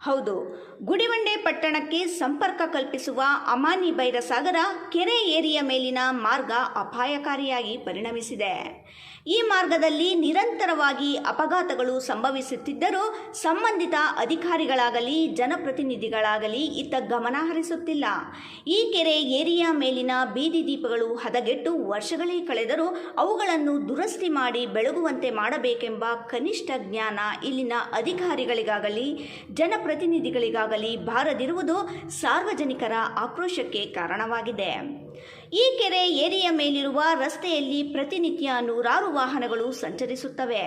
ಹೌದು. ಗುಡಿವಂಡೆ ಪಟ್ಟಣಕ್ಕೆ ಸಂಪರ್ಕ ಕಲ್ಪಿಸುವ ಅಮಾನಿ ಬೈರಸಾಗರ ಕೆರೆ ಏರಿಯ ಮೇಲಿನ ಮಾರ್ಗ ಅಪಾಯಕಾರಿಯಾಗಿ ಪರಿಣಮಿಸಿದೆ. ಈ ಮಾರ್ಗದಲ್ಲಿ ನಿರಂತರವಾಗಿ ಅಪಘಾತಗಳು ಸಂಭವಿಸುತ್ತಿದ್ದರೂ ಸಂಬಂಧಿತ ಅಧಿಕಾರಿಗಳಾಗಲಿ, ಜನಪ್ರತಿನಿಧಿಗಳಾಗಲಿ ಇತ್ತ ಗಮನ ಹರಿಸುತ್ತಿಲ್ಲ. ಈ ಕೆರೆ ಏರಿಯಾ ಮೇಲಿನ ಬೀದಿ ದೀಪಗಳು ಹದಗೆಟ್ಟು ವರ್ಷಗಳೇ ಕಳೆದರೂ ಅವುಗಳನ್ನು ದುರಸ್ತಿ ಮಾಡಿ ಬೆಳಗುವಂತೆ ಮಾಡಬೇಕೆಂಬ ಕನಿಷ್ಠ ಜ್ಞಾನ ಇಲ್ಲಿನ ಅಧಿಕಾರಿಗಳಿಗಾಗಲಿ, ಜನಪ್ರತಿನಿಧಿಗಳಿಗಾಗಲಿ ಬಾರದಿರುವುದು ಸಾರ್ವಜನಿಕರ ಆಕ್ರೋಶಕ್ಕೆ ಕಾರಣವಾಗಿದೆ. ಈ ಕೆರೆ ಏರಿಯ ಮೇಲಿರುವ ರಸ್ತೆಯಲ್ಲಿ ಪ್ರತಿನಿತ್ಯ ನೂರಾರು ವಾಹನಗಳು ಸಂಚರಿಸುತ್ತವೆ.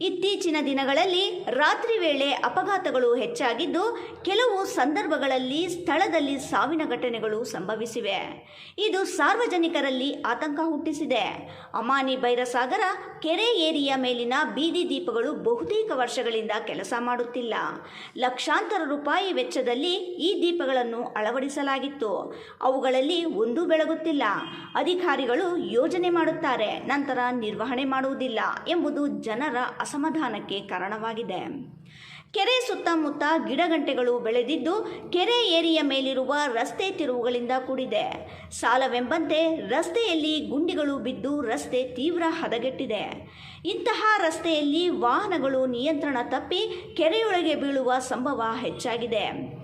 ಇತ್ತೀಚಿನ ದಿನಗಳಲ್ಲಿ ರಾತ್ರಿ ವೇಳೆ ಅಪಘಾತಗಳು ಹೆಚ್ಚಾಗಿದ್ದು, ಕೆಲವು ಸಂದರ್ಭಗಳಲ್ಲಿ ಸ್ಥಳದಲ್ಲಿ ಸಾವಿನ ಘಟನೆಗಳು ಸಂಭವಿಸಿವೆ. ಇದು ಸಾರ್ವಜನಿಕರಲ್ಲಿ ಆತಂಕ ಹುಟ್ಟಿಸಿದೆ. ಅಮಾನಿ ಬೈರಸಾಗರ ಕೆರೆ ಏರಿಯ ಮೇಲಿನ ಬೀದಿ ದೀಪಗಳು ಬಹುತೇಕ ವರ್ಷಗಳಿಂದ ಕೆಲಸ ಮಾಡುತ್ತಿಲ್ಲ. ಲಕ್ಷಾಂತರ ರೂಪಾಯಿ ವೆಚ್ಚದಲ್ಲಿ ಈ ದೀಪಗಳನ್ನು ಅಳವಡಿಸಲಾಗಿತ್ತು. ಅವುಗಳಲ್ಲಿ ಒಂದೂ ಬೆಳಗುತ್ತಿಲ್ಲ ಅಧಿಕಾರಿಗಳು ಯೋಜನೆ ಮಾಡುತ್ತಾರೆ, ನಂತರ ನಿರ್ವಹಣೆ ಮಾಡುವುದಿಲ್ಲ ಎಂಬುದು ಜನರ ಅಸಮಾಧಾನಕ್ಕೆ ಕಾರಣವಾಗಿದೆ. ಕೆರೆ ಸುತ್ತಮುತ್ತ ಗಿಡಗಂಟೆಗಳು ಬೆಳೆದಿದ್ದು, ಕೆರೆ ಏರಿಯ ಮೇಲಿರುವ ರಸ್ತೆ ತಿರುವುಗಳಿಂದ ಕೂಡಿದೆ. ಸಾಲವೆಂಬಂತೆ ರಸ್ತೆಯಲ್ಲಿ ಗುಂಡಿಗಳು ಬಿದ್ದು ರಸ್ತೆ ತೀವ್ರ ಹದಗೆಟ್ಟಿದೆ. ಇಂತಹ ರಸ್ತೆಯಲ್ಲಿ ವಾಹನಗಳು ನಿಯಂತ್ರಣ ತಪ್ಪಿ ಕೆರೆಯೊಳಗೆ ಬೀಳುವ ಸಂಭವ ಹೆಚ್ಚಾಗಿದೆ.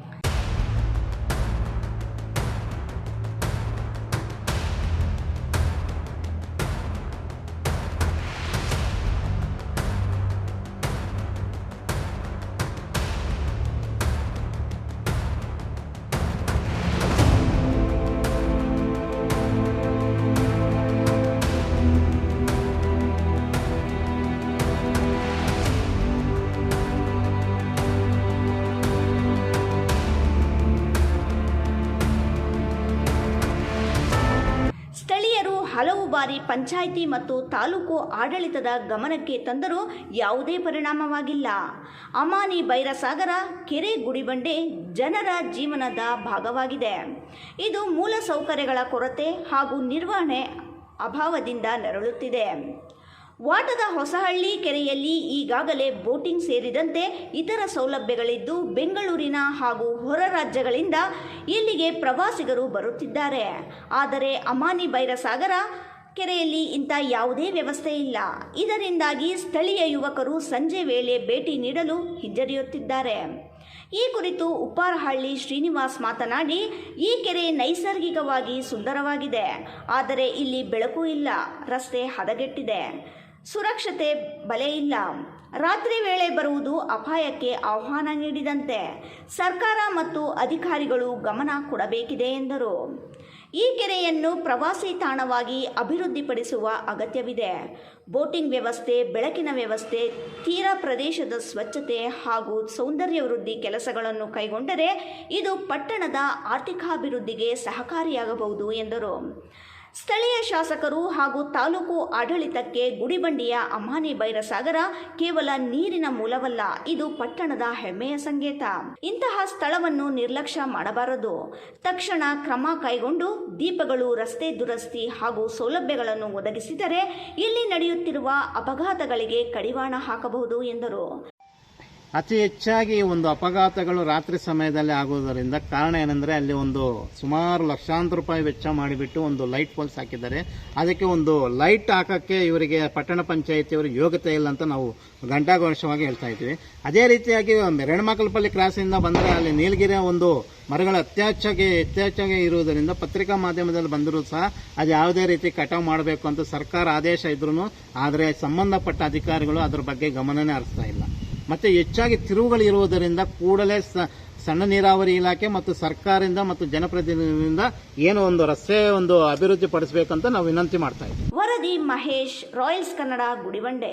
ಹಲವು ಬಾರಿ ಪಂಚಾಯಿತಿ ಮತ್ತು ತಾಲೂಕು ಆಡಳಿತದ ಗಮನಕ್ಕೆ ತಂದರೂ ಯಾವುದೇ ಪರಿಣಾಮವಾಗಿಲ್ಲ. ಅಮಾನಿ ಬೈರಸಾಗರ ಕೆರೆ ಗುಡಿಬಂಡೆ ಜನರ ಜೀವನದ ಭಾಗವಾಗಿದೆ. ಇದು ಮೂಲ ಸೌಕರ್ಯಗಳ ಕೊರತೆ ಹಾಗೂ ನಿರ್ವಹಣೆ ಅಭಾವದಿಂದ ನರಳುತ್ತಿದೆ. ವಾಟದ ಹೊಸಹಳ್ಳಿ ಕೆರೆಯಲ್ಲಿ ಈಗಾಗಲೇ ಬೋಟಿಂಗ್ ಸೇರಿದಂತೆ ಇತರ ಸೌಲಭ್ಯಗಳಿದ್ದು ಬೆಂಗಳೂರಿನ ಹಾಗೂ ಹೊರ ರಾಜ್ಯಗಳಿಂದ ಇಲ್ಲಿಗೆ ಪ್ರವಾಸಿಗರು ಬರುತ್ತಿದ್ದಾರೆ. ಆದರೆ ಅಮಾನಿ ಭೈರಸಾಗರ ಕೆರೆಯಲ್ಲಿ ಇಂಥ ಯಾವುದೇ ವ್ಯವಸ್ಥೆ ಇಲ್ಲ. ಇದರಿಂದಾಗಿ ಸ್ಥಳೀಯ ಯುವಕರು ಸಂಜೆ ವೇಳೆ ಭೇಟಿ ನೀಡಲು ಹಿಂಜರಿಯುತ್ತಿದ್ದಾರೆ. ಈ ಕುರಿತು ಉಪ್ಪಾರಹಳ್ಳಿ ಶ್ರೀನಿವಾಸ್ ಮಾತನಾಡಿ, ಈ ಕೆರೆ ನೈಸರ್ಗಿಕವಾಗಿ ಸುಂದರವಾಗಿದೆ. ಆದರೆ ಇಲ್ಲಿ ಬೆಳಕು ಇಲ್ಲ, ರಸ್ತೆ ಹದಗೆಟ್ಟಿದೆ. ಸುರಕ್ಷತೆ ಬಲೆಯಿಲ್ಲ ರಾತ್ರಿ ವೇಳೆ ಬರುವುದು ಅಪಾಯಕ್ಕೆ ಆಹ್ವಾನ ನೀಡಿದಂತೆ ಸರ್ಕಾರ ಮತ್ತು ಅಧಿಕಾರಿಗಳು ಗಮನ ಕೊಡಬೇಕಿದೆ ಎಂದರು. ಈ ಕೆರೆಯನ್ನು ಪ್ರವಾಸಿ ತಾಣವಾಗಿ ಅಭಿವೃದ್ಧಿಪಡಿಸುವ ಅಗತ್ಯವಿದೆ. ಬೋಟಿಂಗ್ ವ್ಯವಸ್ಥೆ, ಬೆಳಕಿನ ವ್ಯವಸ್ಥೆ, ತೀರ ಪ್ರದೇಶದ ಸ್ವಚ್ಛತೆ ಹಾಗೂ ಸೌಂದರ್ಯ ವೃದ್ಧಿ ಕೆಲಸಗಳನ್ನು ಕೈಗೊಂಡರೆ ಇದು ಪಟ್ಟಣದ ಆರ್ಥಿಕಾಭಿವೃದ್ಧಿಗೆ ಸಹಕಾರಿಯಾಗಬಹುದು ಎಂದರು. ಸ್ಥಳೀಯ ಶಾಸಕರು ಹಾಗೂ ತಾಲೂಕು ಆಡಳಿತಕ್ಕೆ ಗುಡಿಬಂಡಿಯ ಅಮಾನಿ ಬೈರಸಾಗರ ಕೇವಲ ನೀರಿನ ಮೂಲವಲ್ಲ, ಇದು ಪಟ್ಟಣದ ಹೆಮ್ಮೆಯ ಸಂಕೇತ. ಇಂತಹ ಸ್ಥಳವನ್ನು ನಿರ್ಲಕ್ಷ್ಯ ಮಾಡಬಾರದು. ತಕ್ಷಣ ಕ್ರಮ ಕೈಗೊಂಡು ದೀಪಗಳು ರಸ್ತೆ ದುರಸ್ತಿ ಹಾಗೂ ಸೌಲಭ್ಯಗಳನ್ನು ಒದಗಿಸಿದರೆ ಇಲ್ಲಿ ನಡೆಯುತ್ತಿರುವ ಅಪಘಾತಗಳಿಗೆ ಕಡಿವಾಣ ಹಾಕಬಹುದು ಎಂದರು. ಅತಿ ಹೆಚ್ಚಾಗಿ ಒಂದು ಅಪಘಾತಗಳು ರಾತ್ರಿ ಸಮಯದಲ್ಲಿ ಆಗುವುದರಿಂದ ಕಾರಣ ಏನಂದ್ರೆ ಅಲ್ಲಿ ಒಂದು ಸುಮಾರು ಲಕ್ಷಾಂತರ ರೂಪಾಯಿ ವೆಚ್ಚ ಮಾಡಿಬಿಟ್ಟು ಒಂದು ಲೈಟ್ ಪೋಲ್ಸ್ ಹಾಕಿದ್ದಾರೆ. ಅದಕ್ಕೆ ಒಂದು ಲೈಟ್ ಹಾಕಕ್ಕೆ ಇವರಿಗೆ ಪಟ್ಟಣ ಪಂಚಾಯಿತಿಯವರಿಗೆ ಯೋಗ್ಯತೆ ಇಲ್ಲ ಅಂತ ನಾವು ಗಂಟಾಘೋಷವಾಗಿ ಹೇಳ್ತಾ ಇದ್ದೀವಿ. ಅದೇ ರೀತಿಯಾಗಿ ರೆಣಮಕಲ್ಪಲ್ಲಿ ಕ್ರಾಸಿಂದ ಬಂದರೆ ಅಲ್ಲಿ ನೀಲಗಿರಿಯ ಒಂದು ಮರಗಳು ಅತ್ಯಾಚಾಗಿ ಅತ್ಯಾಚಾಗಿ ಇರುವುದರಿಂದ ಪತ್ರಿಕಾ ಮಾಧ್ಯಮದಲ್ಲಿ ಬಂದರೂ ಸಹ ಅದು ಯಾವುದೇ ರೀತಿ ಕಟಾವು ಮಾಡಬೇಕು ಅಂತ ಸರ್ಕಾರ ಆದೇಶ ಇದ್ರೂ ಆದರೆ ಸಂಬಂಧಪಟ್ಟ ಅಧಿಕಾರಿಗಳು ಅದರ ಬಗ್ಗೆ ಗಮನನೇ ಹರಿಸ್ತಾ ಇಲ್ಲ. ಮತ್ತೆ ಹೆಚ್ಚಾಗಿ ತಿರುವುಗಳು ಇರುವುದರಿಂದ ಕೂಡಲೇ ಸಣ್ಣ ನೀರಾವರಿ ಇಲಾಖೆ ಮತ್ತು ಸರ್ಕಾರದಿಂದ ಮತ್ತು ಜನಪ್ರತಿನಿಧಿಯಿಂದ ಏನೋ ಒಂದು ರಸ್ತೆ ಒಂದು ಅಭಿವೃದ್ಧಿ ಪಡಿಸಬೇಕಂತ ನಾವು ವಿನಂತಿ ಮಾಡ್ತಾ ಇದ್ದೀವಿ. ವರದಿ ಮಹೇಶ್ ರಾಯಲ್ಸ್ ಕನ್ನಡ ಗುಡಿವಂಡೆ